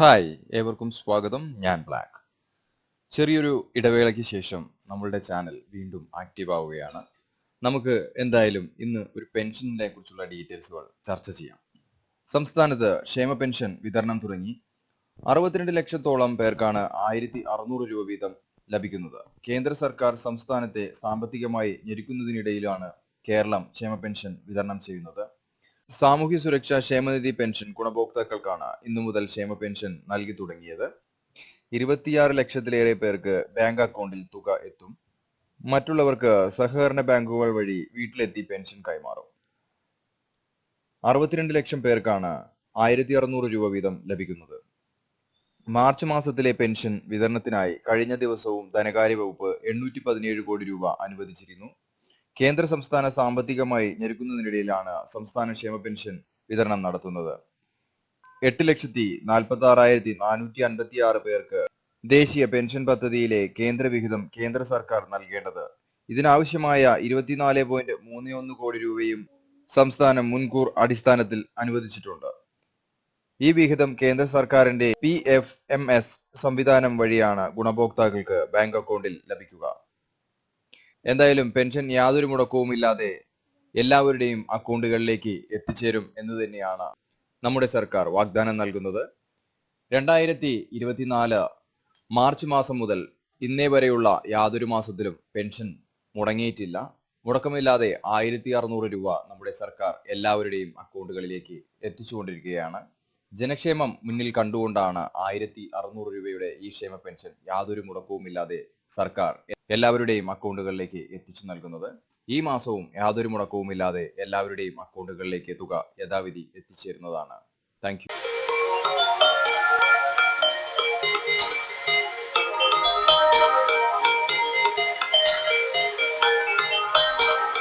Hi ഏവർക്കും സ്വാഗതം. ഞാൻ ബ്ലാക്ക്. ചെറിയൊരു ഇടവേളയ്ക്ക് ശേഷം നമ്മളുടെ ചാനൽ വീണ്ടും ആക്റ്റീവ് ആവുകയാണ്. നമുക്ക് എന്തായാലും ഇന്ന് ഒരു പെൻഷനിനെ കുറിച്ചുള്ള ഡീറ്റെയിൽസുകൾ ചർച്ച ചെയ്യാം. സംസ്ഥാനത്ത് ക്ഷേമ പെൻഷൻ വിതരണം തുടങ്ങി. അറുപത്തിരണ്ട് ലക്ഷത്തോളം പേർക്കാണ് ആയിരത്തി അറുന്നൂറ് രൂപ വീതം ലഭിക്കുന്നത്. കേന്ദ്ര സർക്കാർ സംസ്ഥാനത്തെ സാമ്പത്തികമായി ഞെരുക്കുന്നതിനിടയിലാണ് കേരളം ക്ഷേമ പെൻഷൻ വിതരണം ചെയ്യുന്നത്. സാമൂഹ്യ സുരക്ഷാ ക്ഷേമനിധി പെൻഷൻ ഗുണഭോക്താക്കൾക്കാണ് ഇന്നു മുതൽ ക്ഷേമ പെൻഷൻ നൽകി തുടങ്ങിയത്. ഇരുപത്തിയാറ് ലക്ഷത്തിലേറെ പേർക്ക് ബാങ്ക് അക്കൗണ്ടിൽ തുക എത്തും. മറ്റുള്ളവർക്ക് സഹകരണ ബാങ്കുകൾ വഴി വീട്ടിലെത്തി പെൻഷൻ കൈമാറും. അറുപത്തിരണ്ട് ലക്ഷം പേർക്കാണ് ആയിരത്തി അറുന്നൂറ് രൂപ വീതം ലഭിക്കുന്നത്. മാർച്ച് മാസത്തിലെ പെൻഷൻ വിതരണത്തിനായി കഴിഞ്ഞ ദിവസവും ധനകാര്യ വകുപ്പ് എണ്ണൂറ്റി പതിനേഴ് കോടി രൂപ അനുവദിച്ചിരുന്നു. കേന്ദ്ര സംസ്ഥാന സാമ്പത്തികമായി ഞെരുക്കുന്നതിനിടയിലാണ് സംസ്ഥാന ക്ഷേമ പെൻഷൻ വിതരണം നടത്തുന്നത്. എട്ട് ലക്ഷത്തി നാൽപ്പത്തി ആറായിരത്തി നാനൂറ്റി അൻപത്തി ആറ് പേർക്ക് ദേശീയ പെൻഷൻ പദ്ധതിയിലെ കേന്ദ്ര വിഹിതം കേന്ദ്ര സർക്കാർ നൽകേണ്ടത്. ഇതിനാവശ്യമായ ഇരുപത്തിനാല് പോയിന്റ് മൂന്ന് ഒന്ന് കോടി രൂപയും സംസ്ഥാനം മുൻകൂർ അടിസ്ഥാനത്തിൽ അനുവദിച്ചിട്ടുണ്ട്. ഈ വിഹിതം കേന്ദ്ര സർക്കാരിന്റെ പി എഫ് എം എസ് സംവിധാനം വഴിയാണ് ഗുണഭോക്താക്കൾക്ക് ബാങ്ക് അക്കൗണ്ടിൽ ലഭിക്കുക. എന്തായാലും പെൻഷൻ യാതൊരു മുടക്കവും ഇല്ലാതെ എല്ലാവരുടെയും അക്കൗണ്ടുകളിലേക്ക് എത്തിച്ചേരും എന്ന് തന്നെയാണ് നമ്മുടെ സർക്കാർ വാഗ്ദാനം നൽകുന്നത്. രണ്ടായിരത്തി ഇരുപത്തിനാല് മാർച്ച് മാസം മുതൽ ഇന്നേ വരെയുള്ള യാതൊരു മാസത്തിലും പെൻഷൻ മുടങ്ങിയിട്ടില്ല. മുടക്കമില്ലാതെ ആയിരത്തി അറുന്നൂറ് രൂപ നമ്മുടെ സർക്കാർ എല്ലാവരുടെയും അക്കൗണ്ടുകളിലേക്ക് എത്തിച്ചുകൊണ്ടിരിക്കുകയാണ്. ജനക്ഷേമം മുന്നിൽ കണ്ടുകൊണ്ടാണ് ആയിരത്തി അറുന്നൂറ് രൂപയുടെ ഈ ക്ഷേമ പെൻഷൻ യാതൊരു മുടക്കവുമില്ലാതെ സർക്കാർ എല്ലാവരുടെയും അക്കൗണ്ടുകളിലേക്ക് എത്തിച്ചു നൽകുന്നത്. ഈ മാസവും യാതൊരു മുടക്കവുമില്ലാതെ എല്ലാവരുടെയും അക്കൗണ്ടുകളിലേക്ക് തുക യഥാവിധി എത്തിച്ചേരുന്നതാണ്. താങ്ക്